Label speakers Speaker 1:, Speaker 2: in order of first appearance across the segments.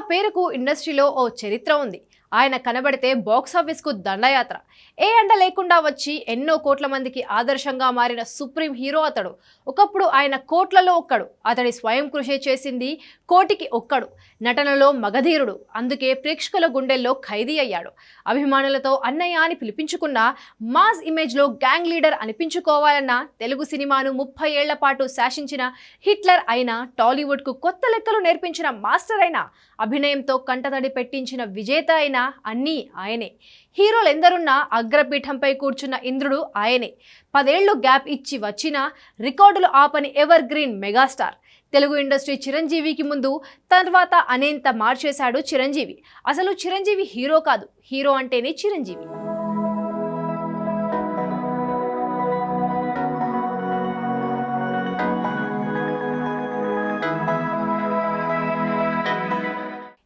Speaker 1: పేరుకు ఇండస్ట్రీలో ఓ చరిత్ర ఉంది. ఆయన కనబడితే బాక్సాఫీస్కు దండయాత్ర. ఏ అండ లేకుండా వచ్చి ఎన్నో కోట్ల మందికి ఆదర్శంగా మారిన సుప్రీం హీరో అతడు. ఒకప్పుడు ఆయన కోట్లలో ఒక్కడు. అతడి స్వయం కృషి చేసింది కోటికి ఒక్కడు. నటనలో మగధీరుడు. అందుకే ప్రేక్షకుల గుండెల్లో ఖైదీ అయ్యాడు. అభిమానులతో అన్నయ్య అని పిలిపించుకున్న మాస్ ఇమేజ్లో గ్యాంగ్ లీడర్ అనిపించుకోవాలన్న తెలుగు సినిమాను ముప్పై ఏళ్ళ పాటు శాసించిన హిట్లర్ అయిన టాలీవుడ్కు కొత్త లెక్కలు నేర్పించిన మాస్టర్ అయిన అభినయంతో కంటతడి పెట్టించిన విజేత అయిన అన్నీ ఆయనే. హీరోలు ఎందరున్నా అగ్రపీఠంపై కూర్చున్న ఇంద్రుడు ఆయనే. పదేళ్ళు గ్యాప్ ఇచ్చి వచ్చిన రికార్డులు ఆపని evergreen megastar. Telugu industry చిరంజీవికి ముందు తర్వాత అనేంత మార్చేశాడు చిరంజీవి. అసలు చిరంజీవి హీరో కాదు. హీరో అంటేనే చిరంజీవి.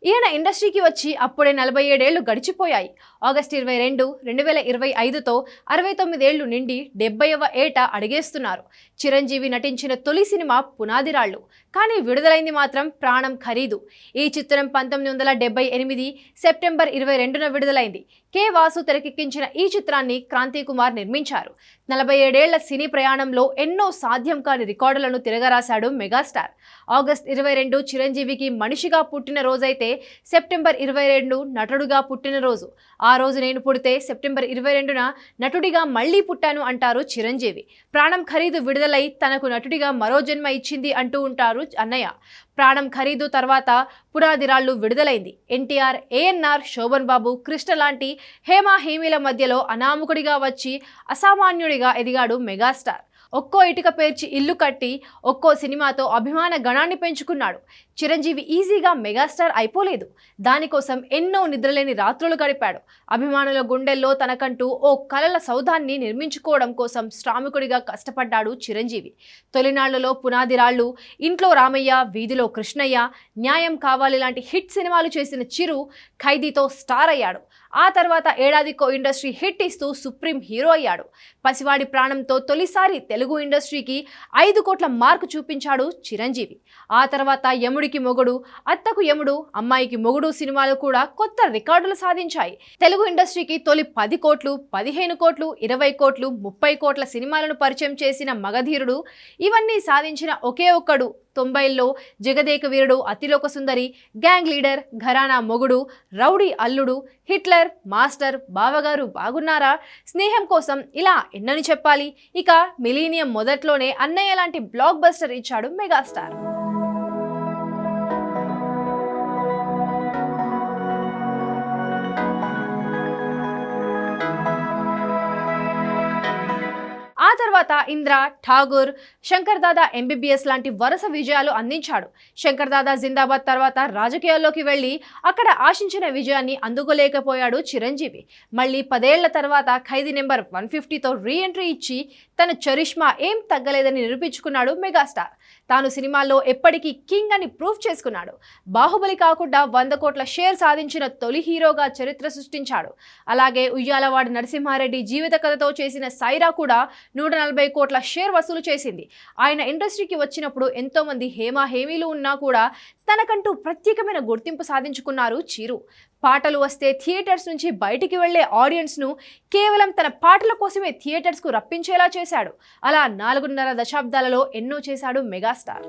Speaker 1: ఈయన ఇండస్ట్రీకి వచ్చి అప్పుడే నలభై ఏడేళ్ళు గడిచిపోయాయి. ఆగస్ట్ ఇరవై రెండు రెండు వేల ఇరవై ఐదుతో అరవై తొమ్మిదేళ్ళు నిండి డెబ్బైవ ఏట అడిగేస్తున్నారు. చిరంజీవి నటించిన తొలి సినిమా పునాదిరాళ్ళు. కానీ విడుదలైంది మాత్రం ప్రాణం ఖరీదు. ఈ చిత్రం పంతొమ్మిది వందల డెబ్బై ఎనిమిది సెప్టెంబర్ ఇరవై రెండున విడుదలైంది. కె వాసు తెరకెక్కించిన ఈ చిత్రాన్ని క్రాంతి కుమార్ నిర్మించారు. నలభై ఏడేళ్ళ సినీ ప్రయాణంలో ఎన్నో సాధ్యం కాని రికార్డులను తిరగరాశాడు మెగాస్టార్. ఆగస్ట్ ఇరవై రెండు చిరంజీవికి మనిషిగా పుట్టిన రోజైతే సెప్టెంబర్ ఇరవై రెండు నటుడుగా పుట్టినరోజు. ఆ రోజు నేను పుడితే సెప్టెంబర్ ఇరవై రెండున నటుడిగా మళ్ళీ పుట్టాను అంటారు చిరంజీవి. ప్రాణం ఖరీదు విడుదలై తనకు నటుడిగా మరో జన్మ ఇచ్చింది అంటూ ఉంటారు అన్నయ్య. ప్రాణం ఖరీదు తర్వాత పునాదిరాళ్ళు విడుదలైంది. ఎన్టీఆర్ ఏఎన్ఆర్ శోభన్ బాబు కృష్ణ లాంటి హేమా హేమీల మధ్యలో అనామకుడిగా వచ్చి అసామాన్యుడిగా ఎదిగాడు మెగాస్టార్. ఒక్కో ఇటుక పేర్చి ఇల్లు కట్టి ఒక్కో సినిమాతో అభిమాన గణాన్ని పెంచుకున్నాడు. చిరంజీవి ఈజీగా మెగాస్టార్ అయిపోలేదు. దానికోసం ఎన్నో నిద్రలేని రాత్రులు గడిపాడు. అభిమానుల గుండెల్లో తనకంటూ ఓ కలల సౌధాన్ని నిర్మించుకోవడం కోసం శ్రామికుడిగా కష్టపడ్డాడు చిరంజీవి. తొలినాళ్ళలో పునాదిరాళ్ళు ఇంట్లో రామయ్య వీధిలో కృష్ణయ్య న్యాయం కావాలి లాంటి హిట్ సినిమాలు చేసిన చిరు ఖైదీతో స్టార్ అయ్యాడు. ఆ తర్వాత ఏడాదికో ఇండస్ట్రీ హిట్ ఇస్తూ సుప్రీం హీరో అయ్యాడు. పసివాడి ప్రాణంతో తొలిసారి తెలుగు ఇండస్ట్రీకి ఐదు కోట్ల మార్కు చూపించాడు చిరంజీవి. ఆ తర్వాత యముడికి మొగుడు అత్తకు యముడు అమ్మాయికి మొగుడు సినిమాలు కూడా కొత్త రికార్డులు సాధించాయి. తెలుగు ఇండస్ట్రీకి తొలి పది కోట్లు పదిహేను కోట్లు ఇరవై కోట్లు ముప్పై కోట్ల సినిమాలను పరిచయం చేసిన మగధీరుడు ఇవన్నీ సాధించిన ఒకే ఒక్కడు తొంభైల్లో జగదేక వీరుడు అతిలోక సుందరి గ్యాంగ్ లీడర్ ఘరానా మొగుడు రౌడీ అల్లుడు హిట్లర్ మాస్టర్ బావగారు బాగున్నారా? స్నేహం కోసం ఇలా ఎన్నని చెప్పాలి? ఇక మిలీనియం మొదట్లోనే అన్నయ్య లాంటి బ్లాక్ బస్టర్ ఇచ్చాడు మెగాస్టార్. తర్వాత ఇంద్ర ఠాగూర్ శంకర్ దాదా ఎంబీబీఎస్ లాంటి వరుస విజయాలు అందించాడు. శంకర్ దాదా జిందాబాద్ తర్వాత రాజకీయాల్లోకి వెళ్ళి అక్కడ ఆశించిన విజయాన్ని అందుకోలేకపోయాడు చిరంజీవి. మళ్ళీ పదేళ్ళ తర్వాత ఖైదీ నెంబర్ వన్ ఫిఫ్టీతో రీ ఎంట్రీ ఇచ్చి తన చరిష్మా ఏం తగ్గలేదని నిరూపించుకున్నాడు మెగాస్టార్. తాను సినిమాల్లో ఎప్పటికీ కింగ్ అని ప్రూవ్ చేసుకున్నాడు. బాహుబలి కాకుండా వంద కోట్ల షేర్ సాధించిన తొలి హీరోగా చరిత్ర సృష్టించాడు. అలాగే ఉయ్యాలవాడి నరసింహారెడ్డి జీవిత కథతో చేసిన సైరా కూడా నూట నలభై కోట్ల షేర్ వసూలు చేసింది. ఆయన ఇండస్ట్రీకి వచ్చినప్పుడు ఎంతోమంది హేమా హేమీలు ఉన్నా కూడా తనకంటూ ప్రత్యేకమైన గుర్తింపు సాధించుకున్నారు చిరు. పాటలు వస్తే థియేటర్స్ నుంచి బయటికి వెళ్ళే ఆడియన్స్ను కేవలం తన పాటల కోసమే థియేటర్స్కు రప్పించేలా చేశాడు. అలా నాలుగున్నర దశాబ్దాలలో ఎన్నో చేశాడు మెగాస్టార్.